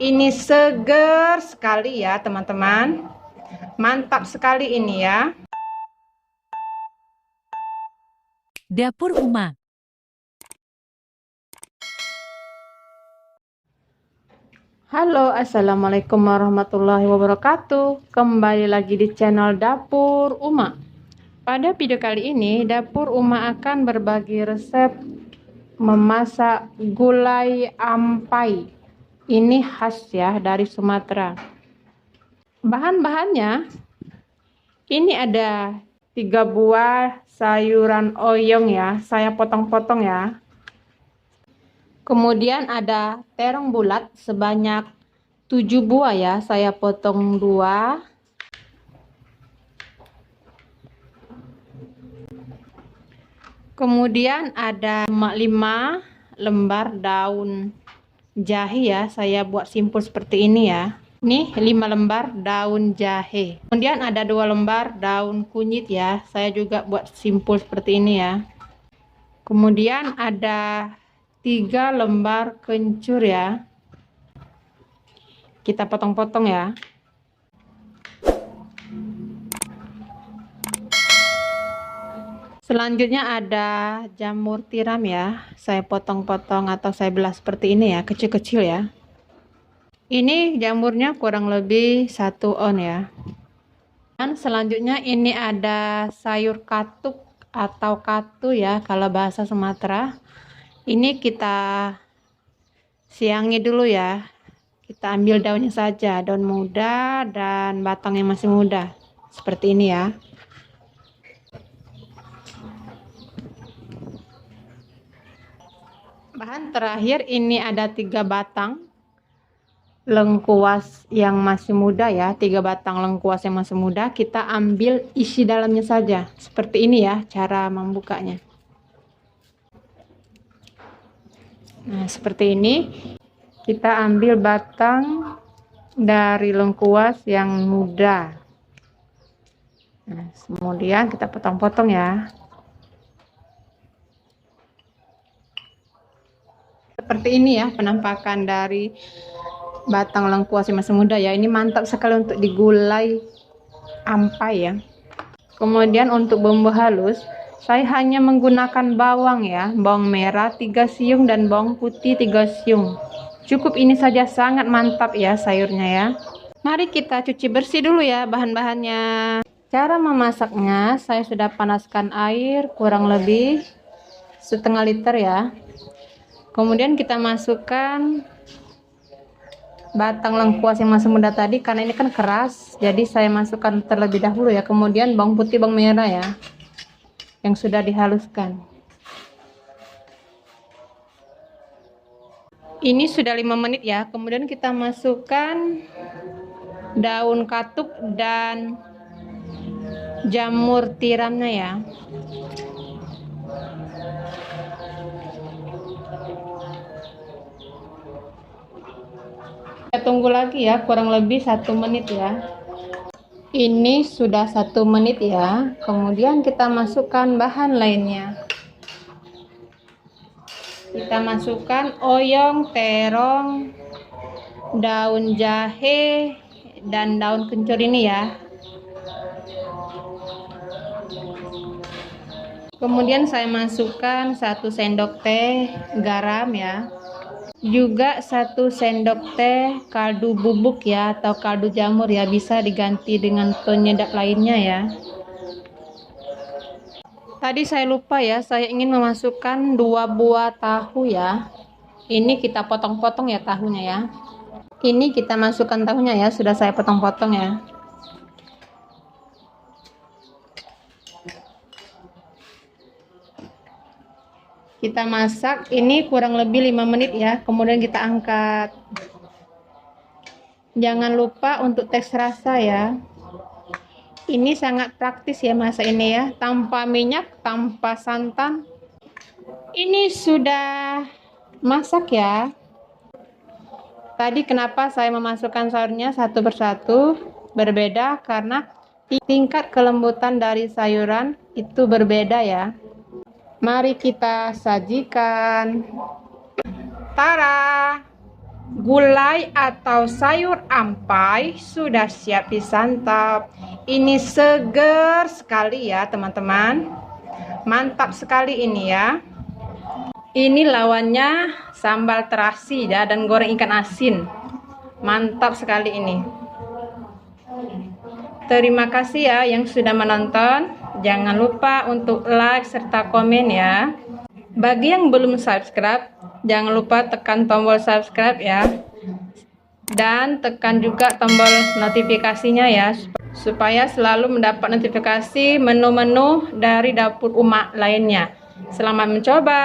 Ini seger sekali ya teman-teman. Mantap sekali ini ya. Dapur Uma. Halo, assalamualaikum warahmatullahi wabarakatuh. Kembali lagi di channel Dapur Uma. Pada video kali ini, Dapur Uma akan berbagi resep memasak gulai ampai. Ini khas ya dari Sumatera. Bahan-bahannya ini ada tiga buah sayuran oyong ya. Saya potong-potong ya. Kemudian ada terong bulat sebanyak 7 buah ya. Saya potong dua. Kemudian ada 5 lembar daun jahe ya. Saya buat simpul seperti ini ya. Ini 5 lembar daun jahe. Kemudian ada dua lembar daun kunyit ya. Saya juga buat simpul seperti ini ya. Kemudian ada tiga lembar kencur ya kita potong-potong ya selanjutnya ada jamur tiram ya. Saya potong-potong atau saya belah seperti ini ya kecil-kecil ya. Ini jamurnya kurang lebih satu on ya. Dan selanjutnya ini ada sayur katuk atau katu ya kalau bahasa Sumatera. Ini kita siangi dulu ya. Kita ambil daunnya saja daun muda dan batang yang masih muda. Seperti ini ya bahan terakhir ini ada tiga batang lengkuas yang masih muda ya. Tiga batang lengkuas yang masih muda. Kita ambil isi dalamnya saja. Seperti ini ya cara membukanya. Nah, seperti ini. Kita ambil batang dari lengkuas yang muda. Nah, kemudian kita potong-potong ya. Seperti ini ya penampakan dari batang lengkuas yang masih muda ya. Ini mantap sekali untuk digulai ampai ya. Kemudian untuk bumbu halus, saya hanya menggunakan bawang ya, bawang merah 3 siung dan bawang putih 3 siung. Cukup ini saja sangat mantap ya sayurnya ya. Mari kita cuci bersih dulu ya bahan-bahannya. Cara memasaknya, saya sudah panaskan air kurang lebih setengah liter ya. Kemudian kita masukkan batang lengkuas yang masih muda tadi karena ini kan keras jadi saya masukkan terlebih dahulu ya kemudian bawang putih bawang merah ya yang sudah dihaluskan. Ini sudah lima menit ya. Kemudian kita masukkan daun katuk dan jamur tiramnya ya. Tunggu lagi ya, kurang lebih satu menit ya. Ini sudah satu menit ya. Kemudian kita masukkan bahan lainnya. Kita masukkan oyong terong daun jahe dan daun kencur ini ya. Kemudian saya masukkan satu sendok teh garam ya juga satu sendok teh kaldu bubuk ya atau kaldu jamur ya bisa diganti dengan penyedap lainnya ya. Tadi saya lupa ya saya ingin memasukkan dua buah tahu ya. Ini kita potong-potong ya tahunya ya. Ini kita masukkan tahunya ya sudah saya potong-potong ya kita masak ini kurang lebih 5 menit ya kemudian kita angkat. Jangan lupa untuk tes rasa ya. Ini sangat praktis ya masa ini ya tanpa minyak tanpa santan. Ini sudah masak ya. Tadi kenapa saya memasukkan sayurnya satu persatu? Berbeda karena tingkat kelembutan dari sayuran itu berbeda ya Mari kita sajikan. Tara! Gulai atau sayur ampai sudah siap disantap. Ini seger sekali ya, teman-teman. Mantap sekali ini ya. Ini lawannya sambal terasi ya dan goreng ikan asin. Mantap sekali ini. Terima kasih ya yang sudah menonton. Jangan lupa untuk like serta komen ya. Bagi yang belum subscribe, jangan lupa tekan tombol subscribe ya. Dan tekan juga tombol notifikasinya ya supaya selalu mendapat notifikasi menu-menu dari dapur umat lainnya. Selamat mencoba.